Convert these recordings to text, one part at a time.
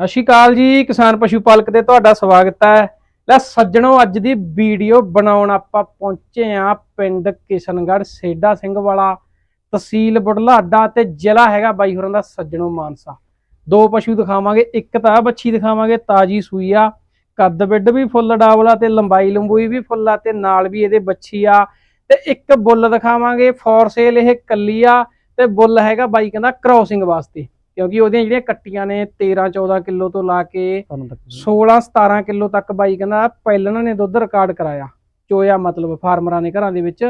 ਸਤਿ ਸ਼੍ਰੀ ਅਕਾਲ ਜੀ, ਕਿਸਾਨ ਪਸ਼ੂ ਪਾਲਕ ਤੇ ਤੁਹਾਡਾ ਸਵਾਗਤ ਹੈ। ਲੈ ਸੱਜਣੋ, ਅੱਜ ਦੀ ਵੀਡੀਓ ਬਣਾਉਣ ਆਪਾਂ ਪਹੁੰਚੇ ਆ ਪਿੰਡ ਕਿਸ਼ਨਗੜ੍ਹ ਸੇਡਾ ਸਿੰਘ ਵਾਲਾ, ਤਹਿਸੀਲ ਬੁਢਲਾਡਾ ਤੇ ਜ਼ਿਲ੍ਹਾ ਹੈਗਾ ਬਾਈ ਹੋਰਾਂ ਦਾ ਸੱਜਣੋ ਮਾਨਸਾ। ਦੋ ਪਸ਼ੂ ਦਿਖਾਵਾਂਗੇ, ਇੱਕ ਤਾਂ ਆਹ ਬੱਚੀ ਦਿਖਾਵਾਂਗੇ, ਤਾਜੀ ਸੂਈ ਆ, ਕੱਦ ਬਿੱਡ ਵੀ ਫੁੱਲ, ਡਾਵਲਾ ਤੇ ਲੰਬਾਈ ਲੰਬੂਈ ਵੀ ਫੁੱਲ ਆ ਤੇ ਨਾਲ ਵੀ ਇਹਦੇ ਬੱਚੀ ਆ। ਤੇ ਇੱਕ ਬੁੱਲ ਦਿਖਾਵਾਂਗੇ, ਫੋਰ ਸੇਲ ਇਹ ਕੱਲੀ ਆ ਤੇ ਬੁੱਲ ਹੈਗਾ ਬਾਈ ਕਹਿੰਦਾ ਕ੍ਰੋਸਿੰਗ ਵਾਸਤੇ। ਕਿਉਂਕਿ ਉਹਦੀਆਂ ਜਿਹੜੀਆਂ ਕੱਟੀਆਂ ਨੇ 13 14 ਕਿਲੋ ਤੋਂ ਲਾ ਕੇ 16 17 ਕਿਲੋ ਤੱਕ ਬਾਈ ਕਹਿੰਦਾ ਪਹਿਲਣਾ ਨੇ ਦੁੱਧ ਰਿਕਾਰਡ ਕਰਾਇਆ ਚੋਇਆ ਮਤਲਬ ਫਾਰਮਰਾਂ ਨੇ ਘਰਾਂ ਦੇ ਵਿੱਚ।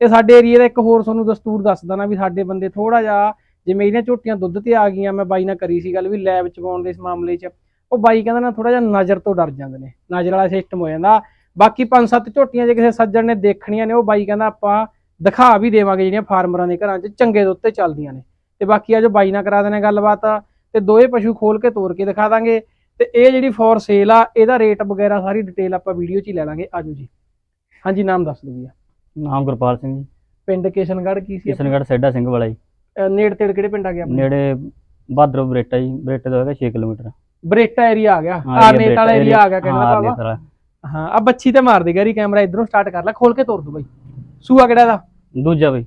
ਇਹ ਸਾਡੇ ਏਰੀਆ ਦਾ ਇੱਕ ਹੋਰ ਤੁਹਾਨੂੰ ਦਸਤੂਰ ਦੱਸਦਾ ਨਾ ਵੀ ਸਾਡੇ ਬੰਦੇ ਥੋੜਾ ਜਿਹਾ ਜਿਵੇਂ ਇਹਦੀਆਂ ਝੋਟੀਆਂ ਦੁੱਧ ਤੇ ਆ ਗਈਆਂ ਮੈਂ ਬਾਈ ਨਾਲ ਕਰੀ ਸੀ ਗੱਲ ਵੀ ਲੈਬ ਚ ਪਾਉਣ ਦੇ ਇਸ ਮਾਮਲੇ 'ਚ। ਉਹ ਬਾਈ ਕਹਿੰਦਾ ਨਾ ਥੋੜਾ ਜਿਹਾ ਨਜ਼ਰ ਤੋਂ ਡਰ ਜਾਂਦੇ ਨੇ ਨਜ਼ਰ ਵਾਲਾ ਸਿਸਟਮ ਹੋ ਜਾਂਦਾ। ਬਾਕੀ ਪੰਜ ਸੱਤ ਝੋਟੀਆਂ ਜੇ ਕਿਸੇ ਸੱਜਣ ਨੇ ਦੇਖਣੀਆਂ ਨੇ ਉਹ ਬਾਈ ਕਹਿੰਦਾ ਆਪਾਂ ਦਿਖਾ ਵੀ ਦੇਵਾਂਗੇ ਜਿਹੜੀਆਂ ਫਾਰਮਰਾਂ ਦੇ ਘਰਾਂ 'ਚ ਚੰਗੇ ਦੁੱਧ ਤੇ ਚੱਲਦੀਆਂ ਨੇ। ਤੇ ਬਾਕੀ ਆ ਜੋ ਬਾਈ ਨਾਲ ਕਰਾ ਦੇਣੇ ਗੱਲਬਾਤ ਤੇ ਦੋਏ ਪਸ਼ੂ ਖੋਲ ਕੇ ਤੋਰ ਕੇ ਦਿਖਾ ਦਾਂਗੇ। ਤੇ ਇਹ ਜਿਹੜੀ ਫੋਰ ਸੇਲ ਆ ਇਹਦਾ ਰੇਟ ਵਗੈਰਾ ਸਾਰੀ ਡਿਟੇਲ ਆਪਾਂ ਵੀਡੀਓ 'ਚ ਹੀ ਲੈ ਲਾਂਗੇ। ਆਜੋ ਜੀ। ਹਾਂਜੀ ਨਾਮ ਦੱਸ ਦਿਓ ਜੀ। ਨਾਮ ਗੁਰਪਾਲ ਸਿੰਘ ਜੀ। ਪਿੰਡ ਕਿਸ਼ਨਗੜ੍ਹ ਕੀ ਸੀ ਕਿਸ਼ਨਗੜ੍ਹ ਸੈਡਾ ਸਿੰਘ ਵਾਲਾ ਜੀ। ਨੇੜ ਤੇੜ ਕਿਹੜੇ ਪਿੰਡ ਆ ਗਿਆ? ਨੇੜੇ ਬਾਦਰੋ ਬਰੇਟਾ ਜੀ ਬਰੇਟੇ ਤੋਂ ਹੈਗਾ 6 ਕਿਲੋਮੀਟਰ। ਬਰੇਟਾ ਏਰੀਆ ਆ ਗਿਆ। ਆ ਨੇਟ ਵਾਲਾ ਏਰੀਆ ਆ ਗਿਆ ਕਹਿੰਦਾ ਬਾਬਾ। ਹਾਂ ਆ ਬੱਚੀ ਤੇ ਮਾਰ ਦੇ ਗੈਰੀ ਕੈਮਰਾ ਇਧਰੋਂ ਸਟਾਰਟ ਕਰ ਲੈ ਖੋਲ ਕੇ ਤੋਰ ਦੋ ਬਾਈ। ਸੂਆ ਕਿਹੜਾ ਦਾ ਦੂਜਾ ਬਈ।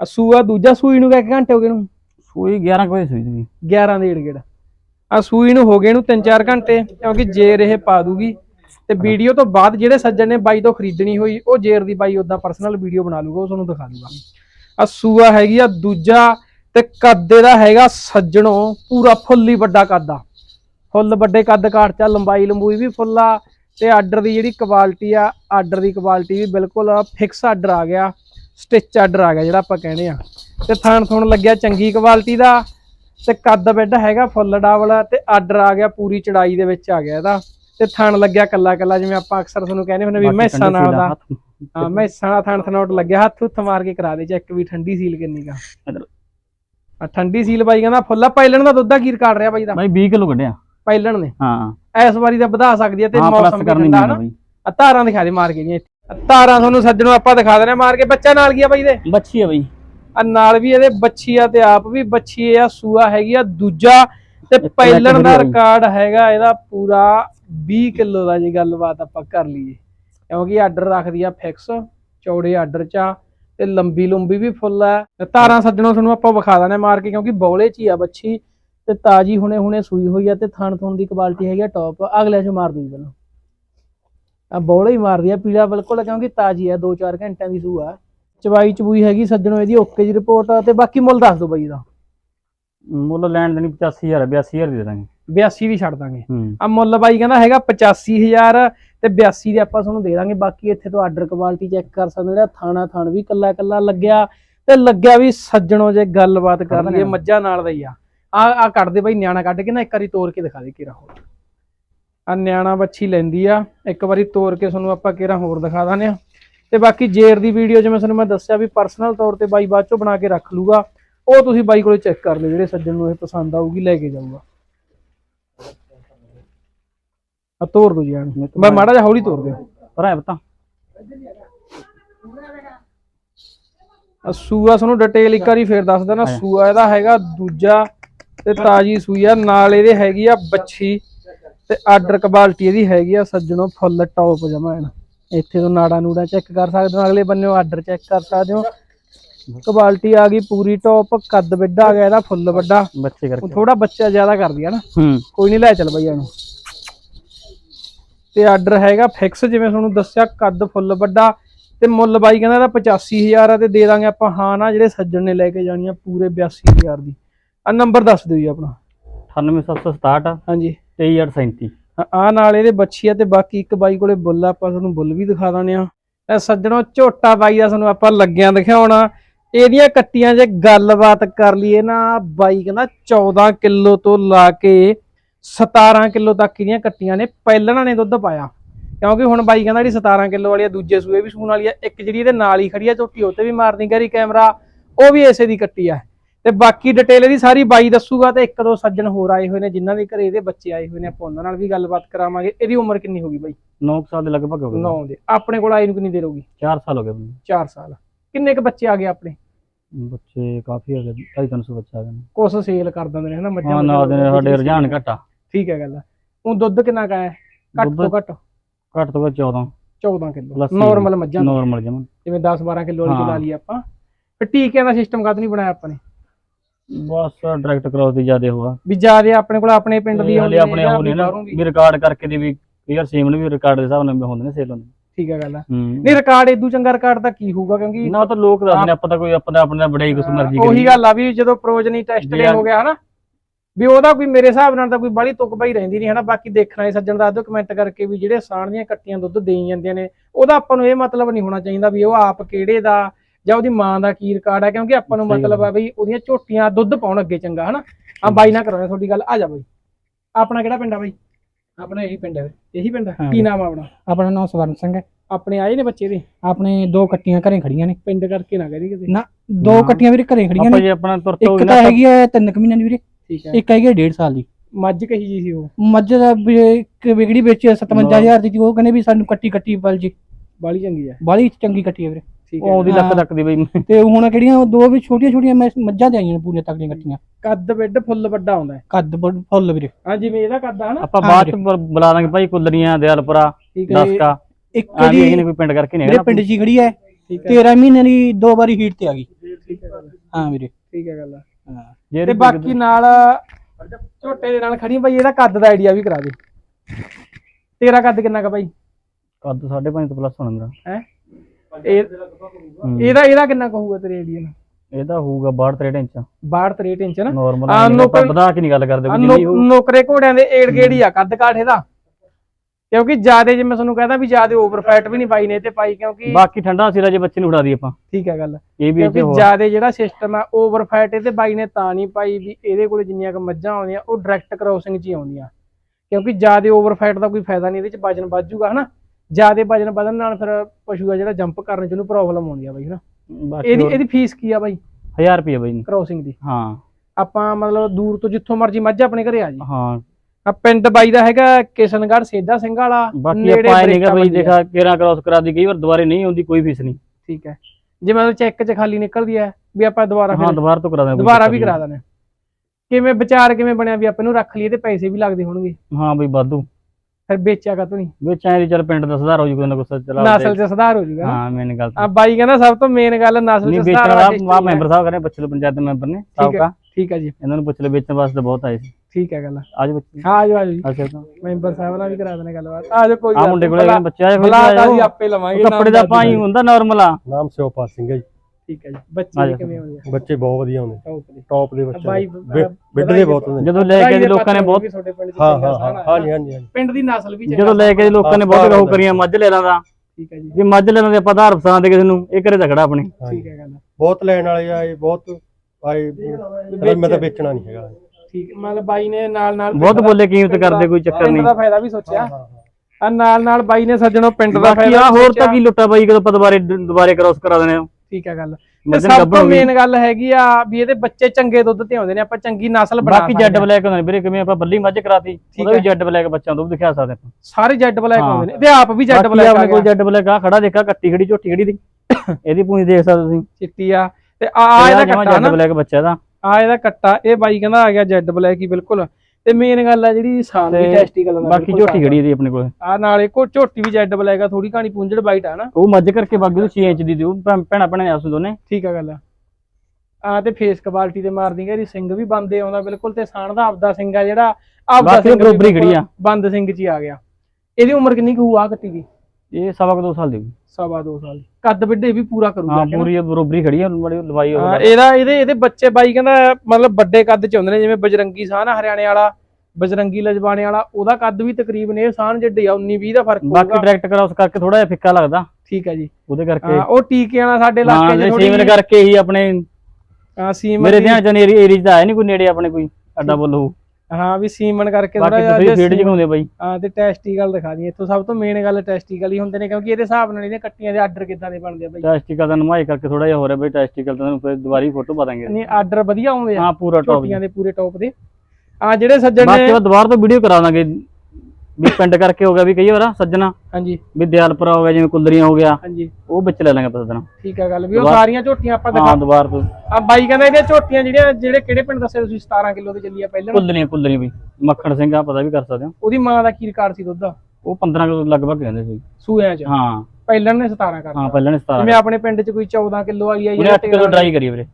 ਆ ਸੂਆ ਦੂਜਾ ਸੂਈ ਨੂੰ ਕਿਹ ਘੰਟੇ ਹੋ ਗਏ ਨੂੰ? ਸੂਈ 11 ਕੁ ਵਜੇ ਸੂਈ ਸੀ 11 ਦੇ ਗੇੜ ਆ ਸੂਈ ਨੂੰ ਹੋ ਗਏ ਨੂੰ 3-4 ਘੰਟੇ ਕਿਉਂਕਿ ਜੇਰ ਇਹ ਪਾ ਦੂਗੀ। ਤੇ ਵੀਡੀਓ ਤੋਂ ਬਾਅਦ ਜਿਹੜੇ ਸੱਜਣ ਨੇ ਬਾਈ ਤੋਂ ਖਰੀਦਣੀ ਹੋਈ ਉਹ ਜੇਰ ਦੀ ਬਾਈ ਉਦਾਂ ਪਰਸਨਲ ਵੀਡੀਓ ਬਣਾ ਲੂਗਾ ਉਹ ਤੁਹਾਨੂੰ ਦਿਖਾ ਦੂਗਾ। ਆ ਸੂਆ ਹੈਗੀ ਆ ਦੂਜਾ ਤੇ ਕੱਦ ਇਹਦਾ ਹੈਗਾ ਸੱਜਣੋਂ ਪੂਰਾ ਫੁੱਲੀ ਵੱਡਾ ਕੱਦ ਆ। ਫੁੱਲ ਵੱਡੇ ਕੱਦ ਕਾਠ ਚ ਲੰਬਾਈ ਲੰਬੂਈ ਵੀ ਫੁੱਲ ਤੇ ਆਰਡਰ ਦੀ ਜਿਹੜੀ ਕੁਆਲਿਟੀ ਆ ਆਰਡਰ ਦੀ ਕੁਆਲਿਟੀ ਵੀ ਬਿਲਕੁਲ ਫਿਕਸ ਆਰਡਰ ਆ ਗਿਆ। ਸਟਿਚ ਆਰਡਰ ਆ ਗਿਆ ਜਿਹੜਾ ਆਪਾਂ ਕਹਿੰਦੇ ਆ। ਤੇ ਥਣ ਥੁਣ ਲੱਗਿਆ ਚੰਗੀ ਕੁਆਲਿਟੀ ਦਾ ਤੇ ਕੱਦ ਬੈੱਡ ਹੈਗਾ ਫੁੱਲ ਡਾਵਲ ਤੇ ਆਰਡਰ ਆ ਗਿਆ ਪੂਰੀ ਚੜਾਈ ਦੇ ਵਿੱਚ ਆ ਗਿਆ ਇਹਦਾ। ਤੇ ਥਣ ਲੱਗਿਆ ਕੱਲਾ ਕੱਲਾ ਜਿਵੇਂ ਆਪਾਂ ਅਕਸਰ ਤੁਹਾਨੂੰ ਕਹਿੰਦੇ ਹੁੰਦੇ ਵੀ ਮੈਸਾਂ ਨਾਲ ਦਾ। ਹਾਂ ਮੈਸਾਂ ਦਾ ਥਣ ਥਨੋਟ ਲੱਗਿਆ ਹੱਥ ਹੁੱਥ ਮਾਰ ਕੇ ਕਰਾ ਦੇ ਚੈੱਕ ਵੀ ਠੰਡੀ ਸੀਲ ਕਿੰਨੀ ਕਾ। ਆ। ਠੰਡੀ ਸੀਲ ਬਾਈ ਕਹਿੰਦਾ ਫੁੱਲਾ ਪਾਇਲਣ ਦਾ ਦੁੱਧ ਦਾ ਕੀ ਰਿਕਾਰਡ ਰਿਹਾ ਬਾਈ ਦਾ? ਬਾਈ 20 ਕਿਲੋ ਕੱਢਿਆ। ਪਾਇਲਣ ਨੇ। ਹਾਂ। ਇਸ ਵਾਰੀ ਤਾਂ ਵਧਾ ਸਕਦੀ ਹੈ ਤੇ ਮੌਸਮ ਵੀ ਠੰਡਾ ਨਾ। ਆ ਧਾਰਾਂ ਦਿਖਾ ਦੇ ਮਾਰ ਕੇ ਜੀ। ਧਾਰਾਂ ਤੁਹਾਨੂੰ ਸੱਜਣੋਂ ਆਪਾਂ ਦਿਖਾ ਦੇਣੇ ਮਾਰ ਕੇ ਬੱਚਾ ਨਾਲ ਗਿਆ ਬਾਈ ਦੇ ਬੱਚੀ ਆ ਬਾਈ। ਆ ਨਾਲ ਵੀ ਇਹਦੇ ਬੱਚੀ ਆ ਤੇ ਆਪ ਵੀ ਬੱਚੀ ਆ ਸੂਆ ਹੈਗੀ ਆ। ਦੂਜਾ ਤੇ ਪਹਿਲਣ ਦਾ। ਰਿਕਾਰਡ ਹੈਗਾ ਇਹਦਾ ਪੂਰਾ 20 ਕਿਲੋ ਦਾ ਜੀ ਗੱਲਬਾਤ ਆਪਾਂ ਕਰ ਲਈਏ। ਕਿਉਂਕਿ ਆਰਡਰ ਰੱਖਦੀ ਆ ਫਿਕਸ ਚੌੜੇ ਆਰਡਰ ਚ ਆ ਤੇ ਲੰਬੀ ਲੰਬੀ ਵੀ ਫੁੱਲ ਆ। ਤਾਰਾਂ ਸੱਜਣੋਂ ਤੁਹਾਨੂੰ ਆਪਾਂ ਵਿਖਾ ਦਾਂਗੇ ਮਾਰ ਕੇ ਕਿਉਂਕਿ ਬੌਲੇ ਚ ਹੀ ਆ ਬੱਚੀ। ਤੇ ਤਾਜੀ ਹੁਣੇ ਹੁਣੇ ਸੂਈ ਹੋਈ ਆ ਤੇ ਥਣ ਥਣ ਦੀ ਕੁਆਲਿਟੀ ਹੈਗੀ ਆ ਟੌਪ ਅਗਲੇ ਚ ਮਾਰ ਦੂਜੀ ਪਹਿਲਾਂ। ਆ ਬੌਲੇ ਹੀ ਮਾਰਦੀ ਆ ਪੀਲਾ ਬਿਲਕੁਲ ਕਿਉਂਕਿ ਤਾਜੀ ਆ 2-4 ਘੰਟਿਆਂ ਦੀ ਸੂਆ। ਚਵਾਈ ਚਬੂਈ ਹੈਗੀ ਸੱਜਣੋ ਇਹਦੀ ਓਕੇ ਜੀ ਰਿਪੋਰਟ ਤੇ ਬਾਕੀ ਮੁੱਲ ਦੱਸ ਦਿਓ ਬਾਈ ਦਾ। ਮੁੱਲ ਲੈਣ ਦੇਣੀ 85000 82000 ਦੀ ਦਾਂਗੇ। 82 ਦੀ ਛੱਡ ਦਾਂਗੇ। ਆ ਮੁੱਲ ਬਾਈ ਕਹਿੰਦਾ ਹੈਗਾ 85000 ਤੇ 82 ਦੇ ਆਪਾਂ ਤੁਹਾਨੂੰ ਦੇ ਦਾਂਗੇ। ਬਾਕੀ ਇੱਥੇ ਤੋਂ ਆਰਡਰ ਕੁਆਲਿਟੀ ਚੈੱਕ ਕਰ ਸਕਦੇ ਜਿਹੜਾ ਥਾਣਾ ਥਣ ਵੀ ਕੱਲਾ ਕੱਲਾ ਲੱਗਿਆ ਤੇ ਲੱਗਿਆ ਵੀ ਸੱਜਣੋ ਜੇ ਗੱਲਬਾਤ ਕਰ ਲਈਏ। ਮੱਝਾਂ ਨਾਲ ਦਾ ਹੀ ਆ। ਆ ਆ ਕੱਢ ਦੇ ਬਾਈ ਨਿਆਣਾ ਕੱਢ ਕੇ ਨਾ ਇੱਕ ਵਾਰੀ ਤੋੜ ਕੇ ਦਿਖਾ ਦੇ ਕਿਰਾ ਹੋਰ। ਆ ਨਿਆਣਾ ਬੱਚੀ ਲੈਂਦੀ ਆ। ਇੱਕ ਵਾਰੀ ਤੋੜ ਕੇ ਤੁਹਾਨੂੰ ਆਪਾਂ ਕਿਰਾ ਹੋਰ ਦਿਖਾ ਦਾਂਗੇ ਆ। ਤੇ ਬਾਕੀ ਜੇਰ ਦੀ ਵੀਡੀਓ ਜਿਵੇਂ ਤੁਹਾਨੂੰ ਮੈਂ ਦੱਸਿਆ ਵੀ ਪਰਸਨਲ ਤੌਰ ਤੇ ਬਾਈ ਬਾਅਦ ਚੋਂ ਬਣਾ ਕੇ ਰੱਖ ਲੂਗਾ। ਉਹ ਤੁਸੀਂ ਬਾਈ ਕੋਲੇ ਚੈੱਕ ਕਰ ਲਿਓ ਜਿਹੜੇ ਸੱਜਣ ਨੂੰ ਇਹ ਪਸੰਦ ਆਊਗੀ ਲੈ ਕੇ ਜਾਊਗਾ। ਆ ਤੋੜ ਦੋ ਜੀ ਐਨ। ਮੈਂ ਮਾੜਾ ਜਿਹਾ ਹੌਲੀ ਤੋੜ ਦਿਓ ਪਰ ਐ ਪਤਾ। ਆ ਸੂਆ ਤੁਹਾਨੂੰ ਡਿਟੇਲ ਇੱਕ ਵਾਰੀ ਫੇਰ ਦੱਸ ਦੇਣਾ ਸੂਆ ਇਹਦਾ ਹੈਗਾ ਦੂਜਾ ਤੇ ਤਾਜੀ ਸੂਈ ਆ। ਨਾਲ ਇਹਦੇ ਹੈਗੀ ਆ ਬੱਚੀ ਤੇ ਆਰਡਰ ਕੁਆਲਿਟੀ ਇਹਦੀ ਹੈਗੀ ਆ ਸੱਜਣੋ ਫੁੱਲ ਟੌਪ ਜਮਾ ਐਨ ਇੱਥੇ ਤੋਂ ਨਾੜਾ ਨੂੜਾ ਚੈੱਕ ਕਰ ਸਕਦੇ ਹੋ ਅਗਲੇ ਬੰਨਿਓ ਆਰਡਰ ਚੈੱਕ ਕਰ ਸਕਦੇ ਹੋ। ਕੁਆਲਿਟੀ ਆ ਗਈ ਪੂਰੀ ਟੌਪ ਕੱਦ ਵੱਡਾ ਆ ਗਿਆ ਇਹਦਾ ਫੁੱਲ ਵੱਡਾ। ਬੱਚੇ ਕਰਕੇ। ਥੋੜਾ ਬੱਚਾ ਜ਼ਿਆਦਾ ਕਰਦੀ ਆ ਨਾ। ਹੂੰ। ਕੋਈ ਨਹੀਂ ਲੈ ਚੱਲ ਬਈ ਇਹਨੂੰ। ਤੇ ਆਰਡਰ ਹੈਗਾ ਫਿਕਸ ਜਿਵੇਂ ਤੁਹਾਨੂੰ ਦੱਸਿਆ ਕੱਦ ਫੁੱਲ ਵੱਡਾ। ਤੇ ਮੁੱਲ ਬਾਈ ਕਹਿੰਦਾ ਇਹਦਾ 85000 ਆ ਤੇ ਦੇ ਦਾਂਗੇ ਆਪਾਂ। ਹਾਂ ਨਾ ਜਿਹੜੇ ਸੱਜਣ ਨੇ ਲੈ ਕੇ ਜਾਣੀ ਆ ਪੂਰੇ 82000 ਦੀ। ਆ ਨੰਬਰ ਦੱਸ ਦਿਓ ਜੀ ਆਪਣਾ। 98767 ਹਾਂਜੀ। 23837 ਆ ਨਾਲ ਇਹਦੇ ਬੱਚੀ ਆ ਤੇ ਬਾਕੀ ਇੱਕ ਬਾਈ ਕੋਲੇ ਬੁੱਲ ਆਪਾਂ ਤੁਹਾਨੂੰ ਬੁੱਲ ਵੀ ਦਿਖਾ ਦਾਂਗੇ ਆ ਇਹ ਸੱਜਣੋ, ਝੋਟਾ ਬਾਈ ਦਾ ਤੁਹਾਨੂੰ ਆਪਾਂ ਲੱਗਿਆਂ ਦਿਖਾਉਣਾ। ਇਹਦੀਆਂ ਕੱਟੀਆਂ ਜੇ ਗੱਲਬਾਤ ਕਰ ਲਈਏ ਨਾ, ਬਾਈ ਕਹਿੰਦਾ 14 ਕਿਲੋ ਤੋਂ ਲਾ ਕੇ 17 ਕਿਲੋ ਤੱਕ ਇਹਦੀਆਂ ਕੱਟੀਆਂ ਨੇ, ਪਹਿਲਣਾ ਨੇ ਦੁੱਧ ਪਾਇਆ। ਕਿਉਂਕਿ ਹੁਣ ਬਾਈ ਕਹਿੰਦਾ ਜਿਹੜੀ 17 ਕਿਲੋ ਵਾਲੀ ਆ, ਦੂਜੇ ਸੂਏ ਵੀ ਸੂਣ ਵਾਲੀ ਆ, ਇੱਕ ਜਿਹੜੀ ਇਹਦੇ ਨਾਲ ਹੀ ਖੜੀ ਆ ਝੋਟੀ, ਉਹ ਤੇ ਵੀ ਮਾਰਦੀ ਗਰੀ ਕੈਮਰਾ, ਉਹ ਵੀ ਇਸੇ ਦੀ ਕੱਟੀ ਆ। ਤੇ ਬਾਕੀ ਡਿਟੇਲ ਇਹਦੀ ਸਾਰੀ ਬਾਈ ਦੱਸੂਗਾ ਤੇ ਇੱਕ ਦੋ ਸੱਜਣ ਹੋਰ ਆਏ ਹੋਏ ਨੇ ਜਿਨ੍ਹਾਂ ਦੇ ਘਰੇ ਇਹਦੇ ਬੱਚੇ ਆਏ ਹੋਏ ਨੇ ਆਪਾਂ ਉਹਨਾਂ ਨਾਲ ਵੀ ਗੱਲਬਾਤ ਕਰਾਵਾਂਗੇ। ਇਹਦੀ ਉਮਰ ਕਿੰਨੀ ਹੋ ਗਈ ਬਾਈ? 9 ਸਾਲ ਦੇ ਲਗਭਗ ਹੋ ਗਏ। 9 ਦੇ। ਆਪਣੇ ਕੋਲ ਆਈ ਨੂੰ ਕਿੰਨੀ ਦੇਰ ਹੋ ਗਈ? 4 ਸਾਲ ਹੋ ਗਏ। ਮੈਨੂੰ। 4 ਸਾਲ। ਕਿੰਨੇ ਕ ਬੱਚੇ ਆ ਗਏ ਆਪਣੇ? ਬੱਚੇ ਕਾਫੀ ਹੋ ਗਏ। 250 ਬੱਚਾ ਆ ਗਏ। ਕੁਛ ਸੇਲ ਕਰ ਦਿੰਦੇ ਨੇ ਹਨਾ? ਮੱਝਾਂ ਹਾਂ ਨਾਲ ਦੇ ਸਾਡੇ ਰੁਝਾਨ ਘਟਾ ਠੀਕ ਹੈ ਗੱਲ ਉਹ ਦੁੱਧ ਕਿੰਨਾ ਕਾ ਹੈ ਘੱਟ ਤੋਂ ਘੱਟ? ਘੱਟ ਤੋਂ ਘੱਟ 14 14 ਕਿਲੋ। ਨਾਰਮਲ ਮੱਝਾਂ। ਨਾਰਮਲ ਜਮਨ ਜਿਵੇਂ। 10 12 ਕਿਲੋ ਵਾਲੀ। ਚਲਾ ਲਈ ਆਪਾਂ। ਫਿਰ ਟੀਕਿਆਂ ਦਾ ਸਿਸਟਮ ਕਦ ਨਹੀਂ ਬਣਾਇਆ ਆਪਾਂ ਨੇ? ਬਸ ਡਾਇਰੈਕਟ ਕ੍ਰਾਸ ਦੀ ਜ਼ਿਆਦਾ ਹੋਆ। ਵੀ ਜਿਆਦੇ ਆਪਣੇ ਕੋਲ ਆਪਣੇ ਪਿੰਡ ਦੀ ਹਲੇ ਆਪਣੇ ਉਹ ਨੇ। ਵੀ? ਰਿਕਾਰਡ ਕਰਕੇ ਦੀ ਵੀ ਕਲੀਅਰ ਸੇਮ ਨੇ ਵੀ ਰਿਕਾਰਡ ਦੇ ਹਿਸਾਬ ਨਾਲ ਹੁੰਦੇ ਨੇ ਸੇਲ ਹੁੰਦੇ ਠੀਕ ਹੈ ਗੱਲ ਨਹੀਂ ਰਿਕਾਰਡ ਇਦੂ ਚੰਗਾ ਰਿਕਾਰਡ ਤਾਂ ਕੀ ਹੋਊਗਾ? ਕਿਉਂਕਿ ਨਾ ਉਹ ਤਾਂ ਲੋਕ ਦੱਸਦੇ ਨੇ ਆਪਾਂ ਤਾਂ ਕੋਈ ਆਪਣਾ ਆਪਣਾ ਬੜਾ ਹੀ ਕੁਛ ਮਰਜ਼ੀ ਉਹੀ ਕਰੀ ਗੱਲ ਆ ਵੀ ਜਦੋਂ ਪ੍ਰੋਜਨੀ ਟੈਸਟ ਜੇ ਹੋ। ਗਿਆ ਹਨਾ ਵੀ ਉਹਦਾ ਕੋਈ ਮੇਰੇ ਹਿਸਾਬ ਨਾਲ ਤਾਂ ਕੋਈ ਬਾਹਲੀ ਤੁਕ ਪਈ ਰਹਿੰਦੀ ਨਹੀਂ ਹਨਾ ਬਾਕੀ ਦੇਖਣਾ ਹੈ ਸੱਜਣ ਦਾ ਦਿਓ ਕਮੈਂਟ ਕਰਕੇ ਵੀ ਜਿਹੜੇ ਸਾਣ ਦੀਆਂ ਕੱਟੀਆਂ ਦੁੱਧ ਦੇਈ ਜਾਂਦੀਆਂ ਨੇ ਉਹਦਾ ਆਪਾਂ ਨੂੰ ਇਹ ਮਤਲਬ ਨਹੀਂ ਹੋਣਾ ਚਾਹੀਦਾ ਵੀ ਉਹ ਆਪ ਕਿਹੜੇ ਦਾ ਜਾਂ ਉਹਦੀ ਮਾਂ ਦਾ ਕੀ ਰਿਕਾਰਡ ਹੈ ਕਿਉਂਕਿ ਆਪਾਂ ਨੂੰ ਮਤਲਬ ਆ ਬਈ ਉਹਦੀਆਂ ਝੋਟੀਆਂ ਦੁੱਧ ਪਾਉਣ ਅੱਗੇ ਚੰਗਾ ਹਨਾ? ਆ ਬਾਈ ਨਾ ਕਰਾਉਣਾ ਤੁਹਾਡੀ ਗੱਲ ਆ ਜਾ ਬਾਈ। ਆਪਣਾ ਕਿਹੜਾ ਪਿੰਡ ਆ ਬਾਈ? ਆਪਣਾ ਇਹੀ ਪਿੰਡ ਹੈ ਇਹੀ ਪਿੰਡ ਹੈ। ਕੀ ਨਾਮ ਆ ਆਪਣਾ? ਆਪਣਾ ਨਾਮ ਸਵਰਨ ਸਿੰਘ ਹੈ। ਆਪਣੇ ਆਏ ਨੇ ਬੱਚੇ ਦੇ? ਆਪਣੇ ਦੋ ਕੱਟੀਆਂ ਘਰੇ ਖੜੀਆਂ ਨੇ। ਪਿੰਡ ਕਰਕੇ ਨਾ ਕਰੀ ਕਿਤੇ। ਨਾ ਦੋ। ਕੱਟੀਆਂ ਵੀਰੇ ਘਰੇ ਖੜੀਆਂ ਆਪਾਂ ਨੇ। ਜੇ ਆਪਣਾ ਤੁਰ ਤੋਂ ਇੱਕ ਤਾਂ ਹੈਗੀ ਹੈ ਤਿੰਨ ਕੁ ਮਹੀਨਿਆਂ ਦੀ ਵੀਰੇ। ਇੱਕ ਹੈਗੀ ਹੈ ਡੇਢ ਸਾਲ ਦੀ। ਮੱਝ ਕਹੀ ਜੀ ਸੀ ਉਹ? ਮੱਝ ਦਾ ਇੱਕ ਵਿਗੜੀ ਵਿੱਚ 57000 ਦੀ ਸੀ ਉਹ ਕਹਿੰਦੇ ਵੀ ਸਾਨੂੰ ਕੱਟੀ ਕੱਟੀ ਪਲ ਜੀ। ਬਾਲੀ ਚੰਗੀ ਹੈ ਬਾਲੀ ਚੰਗੀ ਕੱਟੀ ਹੈ ਵੀਰੇ। ਠੀਕ ਉਹ ਹੈ ਆਉਂਦੀ ਲੱਕ ਹਾਂ। ਲੱਕ ਦੀ ਬਈ। ਤੇ ਹੁਣ ਕਿਹੜੀਆਂ ਉਹ ਦੋ ਵੀ ਛੋਟੀਆਂ ਛੋਟੀਆਂ ਮੈਂ- ਮੱਝਾਂ ਤੇ ਆਈਆਂ ਨੇ ਪੂਰੀਆਂ ਤਕੜੀਆਂ ਕੱਟੀਆਂ ਕੱਦ ਬਿੱਡ ਫੁੱਲ ਵੱਡਾ ਆਉਂਦਾ ਹੈ। ਕੱਦ ਬੜ- ਫੁੱਲ ਵੀਰੇ। ਹਾਂ ਜਿਵੇਂ ਇਹਦਾ ਕੱਦ ਆ ਨਾ। ਆਪਾਂ ਹਾਂ ਬਾਅਦ ਚ। ਬੁ- ਬੁਲਾ ਦਾਂਗੇ ਭਾਈ ਕੁੱਲਰੀਆਂ ਦਿਆਲਪੁਰਾ ਠੀਕ ਹੈ ਦਸਕਾ। ਇੱਕ ਆ ਵੀ ਇਹਨੇ ਕੋਈ ਪਿੰਡ ਕਰਕੇ ਨਹੀਂ ਮੇਰੇ ਪਿੰਡ 'ਚ ਹੀ ਖੜੀ ਹੈ। ਠੀਕ ਹੈ। 13 ਮਹੀਨੇ ਦੀ ਦੋ ਵਾਰੀ ਹੀਟ ਤੇ ਆ ਗਈ। ਠੀਕ ਹੈ ਗੱਲ। ਹਾਂ ਵੀਰੇ। ਠੀਕ ਹੈ ਗੱਲ ਹਾਂ। ਜੇ ਤੇ ਬਾਕੀ ਨਾਲ ਝੋਟੇ ਦੇ ਨਾਲ ਖੜੀ ਬਾਈ ਇਹਦਾ ਕੱਦ ਦਾ ਆਈਡੀਆ ਵੀ ਕਰਾ ਦੇ। ਤੇਰਾ ਕੱਦ ਕਿੰਨਾ ਕਾ ਬਾਈ? ਕੱਦ 5.5 ਤੋਂ ਪਲੱਸ ਹੋਣਾ ਮੇਰਾ। ਹੈ? ਇਹ। ਇਹਦਾ ਇਹਦਾ ਕਿੰਨਾ ਕੁ ਹੋਊਗਾ ਤੇਰੇ ਨਾਲ ਇਹਦਾ ਹੋਊਗਾ 62 63 ਇੰਚ। 62 63 ਇੰਚ ਨਾ? ਨਾਰਮਲ ਆ, ਆਪਾਂ ਨੌਕਰ- ਵਧਾ ਕੇ ਨਹੀਂ ਗੱਲ ਕਰਦੇ ਕੋਈ ਜਿੰਨੀ ਹੋਊ। ਨੌਕਰੇ ਘੋੜਿਆਂ ਦੇ ਏੜ ਗੇੜੀ ਆ ਕੱਦ ਕਾਠ ਇਹਦਾ। ਕਿਉਂਕਿ ਜਿਆਦੇ ਜੇ ਮੈਂ ਤੁਹਾਨੂੰ ਕਹਦਾ ਵੀ ਜਿਆਦੇ ਓਵਰਫੈਟ ਵੀ ਨਹੀਂ ਪਾਈ ਨੇ ਤੇ ਪਾਈ ਕਿਉਂਕਿ ਬਾਕੀ ਠੰਡਾ ਸਿਰਾ ਜੇ ਬੱਚੇ ਨੂੰ ਉਡਾ ਦੀ ਆਪਾਂ। ਠੀਕ ਹੈ ਗੱਲ। ਇਹ ਵੀ ਕਿਉਂਕਿ ਜਿਆਦੇ ਜਿਹੜਾ ਸਿਸਟਮ ਆ ਓਵਰਫੈਟ ਇਹਦੇ ਬਾਈ ਨੇ ਤਾਂ ਨਹੀਂ ਪਾਈ ਵੀ ਇਹਦੇ ਕੋਲ ਜਿੰਨੀਆਂ ਕ ਮੱਝਾਂ ਆਉਂਦੀਆਂ ਉਹ ਡਾਇਰੈਕਟ ਕ੍ਰੋਸਿੰਗ 'ਚ ਹੀ ਆਉਂਦੀਆਂ। ਕਿਉਂਕਿ ਜਿਆਦੇ ਓਵਰਫੈਟ ਦਾ ਕੋਈ ਫਾਇਦਾ ਨਹੀਂ ਇਹਦੇ 'ਚ ਵਜਨ ਵੱਧ ਜਾਊਗਾ ਹਨਾ? ਜਿਆਦੇ ਵਜਨ ਵਧਣ ਨਾਲ ਫਿਰ ਪਸ਼ੂ ਆ ਜਿਹੜਾ ਜੰਪ ਕਰਨ 'ਚ ਉਹਨੂੰ ਪ੍ਰੋਬਲਮ ਆਉਂਦੀ ਆ ਬਾਈ ਹਨਾ? ਬਾਕੀ ਇਹਦੀ ਇਹਦੀ ਫੀਸ ਕੀ ਆ ਬਾਈ? 1000 ਰੁਪਏ ਬਈ। ਕ੍ਰੋਸਿੰਗ ਦੀ। ਹਾਂ। ਆਪਾਂ ਮਤਲਬ ਦੂਰ ਤੋਂ ਜਿੱਥੋਂ ਮਰਜ਼ੀ ਮੱਝ ਆਪਣੇ ਘਰੇ ਆ ਜੀ। ਹਾਂ। ਆ ਪਿੰਡ ਬਾਈ ਦਾ ਹੈਗਾ ਕਿਸ਼ਨਗੜ੍ਹ ਸੇਡਾ ਸਿੰਘ ਵਾਲਾ ਬਾਕੀ ਆਪਾਂ ਇਹ ਨਹੀਂਗਾ ਬਈ ਆ। ਦੇਖਾ ਕਿਹੜਾ ਕ੍ਰਾਸ ਕਰਾ ਦੀ ਕਈ ਵਾਰ ਦੁਬਾਰੇ ਨਹੀਂ ਆਉਂਦੀ ਕੋਈ ਫੀਸ ਨਹੀਂ। ਠੀਕ ਹੈ। ਜੇ ਮਤਲਬ ਚੈੱਕ 'ਚ ਖਾਲੀ ਨਿਕਲਦੀ ਹੈ ਵੀ ਆਪਾਂ ਦੁਬਾਰਾ ਹਾਂ ਦੁਬਾਰਾ ਤੋਂ ਕਰਾ ਦਾਂਗੇ ਦੁਬਾਰਾ ਵੀ। ਕਰਾ ਦੇਣਾ ਕਿਵੇਂ ਵਿਚਾਰ ਕਿਵੇਂ ਬਣਿਆ ਵੀ ਆਪਾਂ ਨੂੰ ਰੱਖ ਲਈਏ ਤੇ ਪੈਸੇ ਵੀ ਲੱਗਦੇ ਹੋਣਗੇ। ਹਾਂ ਬਈ ਵਾਧੂ। ਫਿਰ ਵੇਚਿਆ ਕਾ ਨਹੀਂ? ਵਿੱਚ ਦੀ ਚੱਲ ਪਿੰਡ ਦਾ ਸੁਧਾਰ ਹੋ ਜੂ ਕੋਈ ਨਾ ਕੁਛ ਚਲਾ ਨਸਲ 'ਚ ਸੁਧਾਰ ਹੋ ਜਾਊਗਾ ਹਾਂ ਮੇਨ ਗੱਲ ਆ ਬਾਈ ਕਹਿੰਦਾ ਸਭ ਤੋਂ ਮੇਨ ਗੱਲ ਨਸਲ 'ਚ ਵੇਚਣ ਸੁਧਾਰ ਆ ਮੈਂਬਰ ਸਾਹਿਬ ਕਰੇ ਪੁੱਛ ਲਓ ਪੰਚਾਇਤ ਦੇ ਮੈਂਬਰ ਨੇ ਠੀਕ ਸਾਬਕਾ। ਠੀਕ ਹੈ ਜੀ। ਇਹਨਾਂ ਨੂੰ ਪੁੱਛ ਲਓ ਵੇਚਣ ਵਾਸਤੇ ਬਹੁਤ ਆਏ ਸੀ। ਠੀਕ ਹੈ ਗੱਲ। ਆਜ ਬੱਚੇ। ਹਾਂ ਆਜੋ ਆਜੋ ਜੀ। ਅੱਛਾ ਤਾਂ ਮੈਂਬਰ ਸਾਹਿਬ ਨਾਲ ਵੀ ਕਰਾ ਦੇਣੇ ਗੱਲਬਾਤ। ਆਜੋ ਕੋਈ ਆ ਗੱਲ ਮੁੰਡੇ ਕੋਲੇ ਬੱਚੇ ਆਏ ਤਾਂ ਹੋਏ ਆਪੇ ਲਵਾਂਗੇ ਕੱਪੜੇ ਦਾ ਪਾਈ ਹੁੰਦਾ ਨਾਰਮਲ ਆ। ਨਾਮ ਸਿਵਪਾਲ ਸਿੰਘ ਹੈ ਜੀ। ਠੀਕ ਹੈ ਜੀ। ਬੱਚੇ। ਕਿਵੇਂ ਹੋਣਗੇ ਬੱਚੇ ਬਹੁਤ ਵਧੀਆ ਹੁੰਦੇ ਟੌਪ ਦੇ ਟੌਪ ਦੇ ਬੱਚੇ ਬਿੱਡਲੇ ਬਹੁਤ ਹੁੰਦੇ ਨੇ। ਜਦੋਂ ਲੈ ਕੇ ਦੀ ਲੋਕਾਂ ਨੇ ਬਹੁਤ ਤੁਹਾਡੇ ਪਿੰਡ 'ਚ ਹਾਂ ਹਾਂ ਹਾਂ। ਹਾਂਜੀ ਹਾਂਜੀ ਹਾਂਜੀ। ਪਿੰਡ ਦੀ ਨਸਲ ਵੀ ਜਦੋਂ ਲੈ ਕੇ ਦੀ ਲੋਕਾਂ ਨੇ ਬਹੁਤ ਗਾਉ ਕਰੀਆਂ ਮੱਝ ਲੈ ਲਾਂਦਾ ਠੀਕ ਹੈ ਜੀ। ਜੇ ਮੱਝ ਲੈਣ ਦੇ ਆਪਾਂ ਆਧਾਰ ਪਸੰਦ ਦੇ ਕਿਸੇ ਨੂੰ ਇਹ ਕਰੇ ਤਕੜਾ ਆਪਣੇ। ਠੀਕ ਹੈ ਗੱਲ ਬਹੁਤ ਲੈਣ ਵਾਲੇ ਆਏ ਬਹੁਤ ਆਏ ਕਹਿੰਦਾ ਮੈਂ ਤਾਂ ਵੇਚਣਾ ਨਹੀਂ ਹੈਗਾ। ਠੀਕ ਮਤਲਬ ਬਾਈ ਨੇ ਨਾਲ ਨਾਲ ਬਹੁਤ ਬੋਲੇ ਕੀਮਤ ਕਰਦੇ ਕੋਈ ਚੱਕਰ ਨਹੀਂ ਦਾ ਫਾਇਦਾ ਵੀ ਸੋਚਿਆ। ਹਾਂ, ਹਾਂ, ਹਾਂ। ਆ ਨਾਲ ਨਾਲ ਬਾਈ ਨੇ ਸੱਜਣੋ ਪਿੰਡ ਦਾ ਫਾਇਦਾ ਆ ਹੋਰ। ਤਾਂ ਕੀ ਲੁੱਟਾ ਬਾਈ ਕਦੋਂ ਆਪਾਂ ਦੁਬਾਰੇ ਦੁਬਾਰੇ ਕ੍ਰਾਸ ਕਰਾ ਦੇਣੇ ਆ। ਠੀਕ ਹੈ ਗੱਲ। ਤੇ ਮੱਝਾਂ ਸਭ ਤੋਂ। ਮੇਨ ਗੱਲ ਹੈਗੀ ਆ ਵੀ ਇਹਦੇ ਬੱਚੇ ਚੰਗੇ ਦੁੱਧ ਤੇ ਆਉਂਦੇ ਨੇ ਆਪਾਂ ਚੰਗੀ ਨਸਲ ਬਣਾ ਬਾਕੀ ਸਕਦੇ ਜੈਡ ਹਾਂ। ਬਲੈਕ ਹੁੰਦੇ ਨੇ ਵੀਰੇ ਕਿਵੇਂ ਆਪਾਂ ਬੱਲੀ ਮੱਝ ਕਰਾਤੀ ਉਹਦਾ ਵੀ ਹੈ। ਜੈਡ ਬਲੈਕ ਬੱਚਿਆਂ ਤੋਂ ਵੀ ਦਿਖਾ ਸਕਦੇ ਆਪਾਂ। ਸਾਰੇ ਜੈਡ ਬਲੈਕ ਹਾਂ। ਆਉਂਦੇ ਨੇ ਤੇ ਆਪ ਵੀ ਜੈਡ ਬਾਕੀ ਬਲੈਕ ਆ ਆਪਣੇ ਕੋਲ ਗਿਆ। ਜੈਡ ਬਲੈਕ ਆ ਖੜਾ ਦੇਖਾ ਕੱਟੀ ਖੜੀ ਝੋਟੀ ਖੜੀ ਦੀ। ਇਹਦੀ ਪੂੰਛ ਦੇਖ ਸਕਦੇ ਤੁਸੀਂ। ਚਿੱਟੀ ਆ। ਤੇ ਆ ਆ ਇਹਦਾ ਕੱਟਾ ਜੈਡ ਨਾ। ਬਲੈਕ ਬੱਚਾ ਦਾ ਆ ਇਹਦਾ ਕੱਟਾ ਇਹ ਬਾਈ ਕਹਿੰਦਾ ਆ ਗਿਆ ਜੈਡ ਬਲੈਕ ਹੀ ਬਿਲਕੁਲ। ਤੇ ਮੇਨ ਗੱਲ ਆ ਜਿਹੜੀ ਸਾਨ ਦੀ ਤੇ ਟੈਸਟੀਕਲ ਦਾ ਬਾਕੀ ਝੋਟੀ ਖੜੀ ਇਹਦੀ ਆਪਣੇ ਕੋਲ? ਆ ਨਾਲੇ ਕੋ ਝੋਟੀ ਵੀ ਜੈਡ ਬਲੈਕ ਆ ਥੋੜੀ ਕਹਾਣੀ ਪੁੰਜੜ ਬਾਈਟ ਆ ਨਾ। ਉਹ ਮੱਝ ਕਰਕੇ ਬਾਗੀ ਉਹ 6 ਇੰਚ ਦੀ ਦਿਓ ਭੈਣਾ ਭੈਣਾ ਆਸੂ ਦੋਨੇ। ਠੀਕ ਆ ਗੱਲ ਆ। ਤੇ ਫੇਸ ਕੁਆਲਿਟੀ ਤੇ ਮਾਰਦੀ ਗਈ ਸਿੰਘ ਵੀ ਬੰਦੇ ਆਉਂਦਾ ਬਿਲਕੁਲ ਤੇ ਸਾਨ ਦਾ ਆਪਦਾ ਸਿੰਘ ਆ ਜਿਹੜਾ ਆਪਦਾ ਸਿੰਘ ਵੀ ਬਰੋਬਰੀ ਖੜੀ ਆ। ਬੰਦ ਸਿੰਘ ਚ ਹੀ ਆ ਗਿਆ। ਇਹਦੀ ਉਮਰ ਕਿੰਨੀ ਕੁ ਹੋਊ ਆ ਕੱਟੀ ਦੀ? ਇਹ ਸਵਾ ਕੁ ਦੋ ਸਾਲ ਦੀ ਹੋਊਗੀ। ਸਵਾ ਦੋ ਸਾਲ ਕੱਦ ਵੱਡੇ ਵੀ ਪੂਰਾ ਕਰੂਗਾ ਹਾਂ ਕਿ ਨਾ? ਪੂਰੀ ਬਰੋਬਰੀ ਖੜੀ ਆ ਬੜੀ ਲਵਾਈ ਹੋ ਹਾਂ, ਇਹਦਾ ਇਹਦੇ ਇਹਦੇ ਬੱਚੇ ਬਾਈ ਕਹਿੰਦਾ ਮਤਲਬ ਵੱਡੇ ਕੱਦ ਚ ਹੁੰਦੇ ਨੇ ਜਿਵੇਂ ਬਜਰੰਗੀ ਸਾਨ ਆ ਹਰਿਆਣੇ ਵਾਲਾ ਬਜਰੰਗੀ ਲਜਵਾਣੇ ਵਾਲਾ ਉਹਦਾ ਕੱਦ ਵੀ ਤਕਰੀਬਨ ਇਹ ਸਾਨ ਜਿੱਡੇ ਆ 19 20 ਦਾ ਫ਼ਰਕ ਬਾਕੀ ਹੋਊਗਾ ਡਾਇਰੈਕਟ ਕਰਾਸ ਕਰਕੇ ਥੋੜਾ ਜਿਹਾ ਫਿੱਕਾ ਲੱਗਦਾ। ਠੀਕ ਹੈ ਜੀ। ਉਹਦੇ ਕਰਕੇ ਹਾਂ, ਉਹ ਟੀਕੇ ਵਾਲਾ ਸਾਡੇ ਹਾਂ ਇਲਾਕੇ ਚ ਸੀਮਨ ਥੋੜੀ ਕਰਕੇ ਹੀ ਆਪਣੇ ਸੀਮਨ ਮੇਰੇ ਦੀ- ਧਿਆਨ ਚ ਏਰੀਆ ਏਰੀਆ ਦਾ ਹੈ ਨਹੀਂ ਕੋਈ ਨੇੜੇ ਆਪਣੇ ਕੋਈ ਅੱਡਾ ਬੋਲ ਹਾਂ ਵੀ ਸੀਮਨ ਕਰਕੇ ਥੋੜਾ ਬਾਕੀ ਤੁਸੀਂ ਫੀਡ ਜਗਾਉਂਦੇ ਬਾਈ। ਹਾਂ ਤੇ ਟੈਸਟੀਕਲ ਦਿਖਾ ਦਈਏ। ਇੱਥੋਂ ਸਭ ਤੋਂ ਮੇਨ ਗੱਲ ਟੈਸਟੀਕਲ ਹੀ ਹੁੰਦੇ ਨੇ ਕਿਉਂਕਿ ਇਹਦੇ ਹਿਸਾਬ ਨਾਲ ਇਹਦੇ ਕੱਟੀਆਂ ਦੇ ਆਰਡਰ ਕਿੱਦਾਂ ਦੇ ਬਣਦੇ ਆ ਬਾਈ। ਟੈਸਟੀਕਲ ਦਾ ਨਮਾਈ ਕਰਕੇ ਥੋੜਾ ਜਿਹਾ ਹੋ ਰਿਹਾ ਬਈ ਟੈਸਟੀਕਲ ਤੁਹਾਨੂੰ ਫਿਰ ਦੁਬਾਰੀ ਫੋਟੋ ਪਾ ਦਾਂਗੇ। ਨਹੀਂ ਆਰਡਰ ਵਧੀਆ ਆਉਂਦੇ ਆ। ਹਾਂ ਪੂਰਾ ਟੌਪ ਦੇ ਪੂਰੇ ਟੌਪ ਦੇ। ਆ ਜਿਹੜੇ ਸੱਜਣ ਬਾਕੀ ਨੇ ਉਹ ਦੁਬਾਰਾ ਤੋਂ ਵੀਡੀਓ ਕਰਾ ਦਾਂਗੇ। ਵੀ ਪਿੰਡ ਕਰਕੇ ਹੋ ਗਿਆ ਵੀ ਕਈ ਵਾਰ ਸੱਜਣਾ। ਹਾਂਜੀ। ਵੀ ਦਿਆਲਪੁਰਾ ਹੋ ਗਿਆ ਜਿਵੇਂ ਕੁੰਦਰੀਆਂ ਹੋ ਗਿਆ ਹਾਂਜੀ। ਉਹ ਵਿੱਚ ਲੈ ਲਾਂਗੇ ਪਤਾ ਠੀਕ ਹੈ ਗੱਲ ਵੀ ਉਹ ਸਾਰੀਆਂ ਝੋਟੀਆਂ ਆਪਾਂ ਦਿਖਾ ਹਾਂ ਦੁਬਾਰ ਤੋਂ। ਆ ਬਾਈ ਕਹਿੰਦਾ ਇਹਦੀਆਂ ਝੋਟੀਆਂ ਜਿਹੜੀਆਂ ਜਿਹੜੇ ਕਿਹੜੇ ਪਿੰਡ ਦੱਸੇ ਤੁਸੀਂ 17 ਕਿਲੋ ਦੇ ਚੱਲੀ ਆ ਪਹਿਲਾਂ। ਕੁੰਦਰੀਆਂ ਕੁੰਦਰੀਆਂ ਵੀ। ਮੱਖਣ ਸਿੰਘ ਆ ਪਤਾ ਵੀ ਕਰ ਸਕਦੇ ਹੋ। ਉਹਦੀ ਮਾਂ ਦਾ ਕੀ ਰਿਕਾਰਡ ਸੀ ਦੁੱਧ ਦਾ ਉਹ 15 ਕਿਲੋ ਲਗਭਗ ਕਹਿੰਦੇ ਸੀ। ਸੂਇਆਂ ਚ। ਹਾਂ। ਪਹਿਲਾਂ ਨੇ 17 ਕਰਤਾ। ਹਾਂ ਪਹਿਲਾਂ ਨੇ 17 ਜਿਵੇਂ ਆਪਣੇ ਪਿੰਡ ਚ ਕੋਈ 14 ਕਿਲੋ ਵਾਲੀ ਆਈ ਉਹਨੇ 8 ਕਿਲੋ ਡਰਾਈ ਕਰੀ ਵੀਰੇ।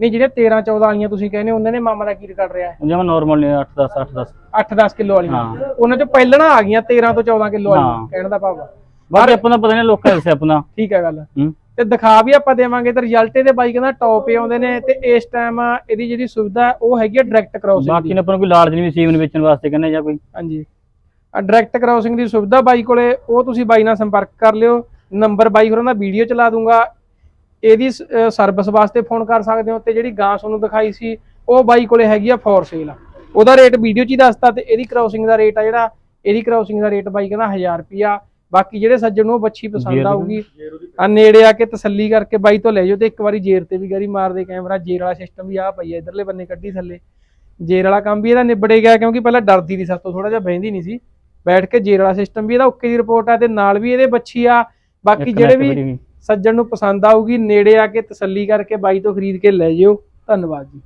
ਨਹੀਂ ਜਿਹੜੇ 13 14 ਵਾਲੀਆਂ ਤੁਸੀਂ ਕਹਿੰਦੇ ਉਹਨਾਂ ਨੇ ਮਾਮਾ ਦਾ ਕੀ ਰਿਕਾਰਡ ਰਿਹਾ? ਜਿਵੇਂ ਨਾਰਮਲ ਨੇ 8 10 8 10 8 10 ਕਿਲੋ ਵਾਲੀਆਂ। ਹਾਂ। ਉਹਨਾਂ ਚ ਪਹਿਲਾਂ ਆ ਗਈਆਂ 13 ਤੋਂ 14 ਕਿਲੋ ਵਾਲੀਆਂ ਹਾਂ। ਕਹਿਣ ਦਾ ਭਾਵ ਆ। ਬਾਕੀ ਆਪਾਂ ਨੂੰ ਪਤਾ ਨਹੀਂ ਲੋਕਾਂ ਦੇ ਆਪਣਾ। ਠੀਕ ਹੈ ਗੱਲ। ਹੂੰ। ਤੇ ਦਿਖਾ ਵੀ ਆਪਾਂ ਦੇਵਾਂਗੇ ਤੇ ਰਿਜ਼ਲਟ ਇਹਦੇ ਬਾਈ ਕਹਿੰਦਾ ਟੌਪ ਹੀ ਆਉਂਦੇ ਨੇ ਤੇ ਇਸ ਟਾਈਮ ਇਹਦੀ ਜਿਹੜੀ ਸੁਵਿਧਾ ਹੈ, ਉਹ ਹੈਗੀ ਹੈ ਡਾਇਰੈਕਟ ਕ੍ਰਾਸਿੰਗ ਬਾਕੀ ਨੇ ਆਪਾਂ ਨੂੰ ਕੋਈ ਲਾਲਚ ਨਹੀਂ ਵੀ ਸੀਮਨ ਵੇਚਣ ਵਾਸਤੇ ਕਹਿੰਦੇ ਜਾਂ ਕੋਈ। ਹਾਂਜੀ। ਆ ਡਾਇਰੈਕਟ ਕ੍ਰਾਸਿੰਗ ਦੀ ਸੁਵਿਧਾ ਬਾਈ ਕੋਲੇ ਉਹ ਤੁਸੀਂ ਬਾਈ ਨਾਲ ਸੰਪਰਕ ਕਰ ਲਿਓ। ਨੰਬਰ ਬਾਈ ਹੋਰਾਂ ਦਾ ਵੀਡੀਓ ਚਲਾ ਦੂੰਗਾ। ਇਹਦੀ ਸਰਵਿਸ ਵਾਸਤੇ ਫੋਨ ਕਰ ਸਕਦੇ ਹੋ ਤੇ ਜਿਹੜੀ ਗਾਂ ਤੁਹਾਨੂੰ ਦਿਖਾਈ ਸੀ ਉਹ ਬਾਈ ਕੋਲੇ ਹੈਗੀ ਆ ਫੋਰ ਸੇਲ ਉਹਦਾ ਰੇਟ ਵੀਡੀਓ 'ਚ ਹੀ ਦੱਸਤਾ ਤੇ ਇਹਦੀ ਕ੍ਰਾਸਿੰਗ ਦਾ ਰੇਟ ਆ ਜਿਹੜਾ ਇਹਦੀ ਕ੍ਰਾਸਿੰਗ ਦਾ ਰੇਟ ਬਾਈ ਕਹਿੰਦਾ 1000 ਰੁਪਿਆ ਬਾਕੀ ਜਿਹੜੇ ਸੱਜਣ ਨੂੰ ਉਹ ਬੱਚੀ ਪਸੰਦ ਆਊਗੀ। ਆ ਨੇੜੇ ਆ ਕੇ ਤਸੱਲੀ ਕਰਕੇ ਬਾਈ ਤੋਂ ਲੈ ਜਾਓ ਤੇ ਇੱਕ ਵਾਰੀ ਜੇਰ ਤੇ ਵੀ ਗਰੀ ਮਾਰ ਦੇ ਕੈਮਰਾ ਜੇਰ ਵਾਲਾ ਸਿਸਟਮ ਵੀ ਆ ਪਈ ਆ ਇਧਰਲੇ ਬੰਨੇ ਕੱਢੀ ਥੱਲੇ। ਜੇਰ ਵਾਲਾ ਕੰਮ ਵੀ ਇਹਦਾ ਨਿਬੜੇ ਗਿਆ ਕਿਉਂਕਿ ਪਹਿਲਾਂ ਡਰਦੀ ਦੀ ਸਾਤੋਂ ਥੋੜਾ ਜਿਹਾ ਬਹਿੰਦੀ ਨਹੀਂ ਸੀ। ਬੈਠ ਕੇ ਜੇਰ ਵਾਲਾ ਸਿਸਟਮ ਵੀ ਇਹਦਾ ਓਕੇ ਦੀ ਰਿਪੋਰਟ ਆ ਤੇ ਨਾਲ ਵੀ ਇਹਦੇ ਬੱਚੀ ਆ। ਬਾਕੀ ਜਿਹੜੇ ਵੀ। ਸੱਜਣ ਨੂੰ ਪਸੰਦ ਆਊਗੀ, ਨੇੜੇ ਆ ਕੇ ਤਸੱਲੀ ਕਰਕੇ ਬਾਈ ਤੋਂ ਖਰੀਦ ਕੇ ਲੈ ਜਿਓ। ਧੰਨਵਾਦ ਜੀ।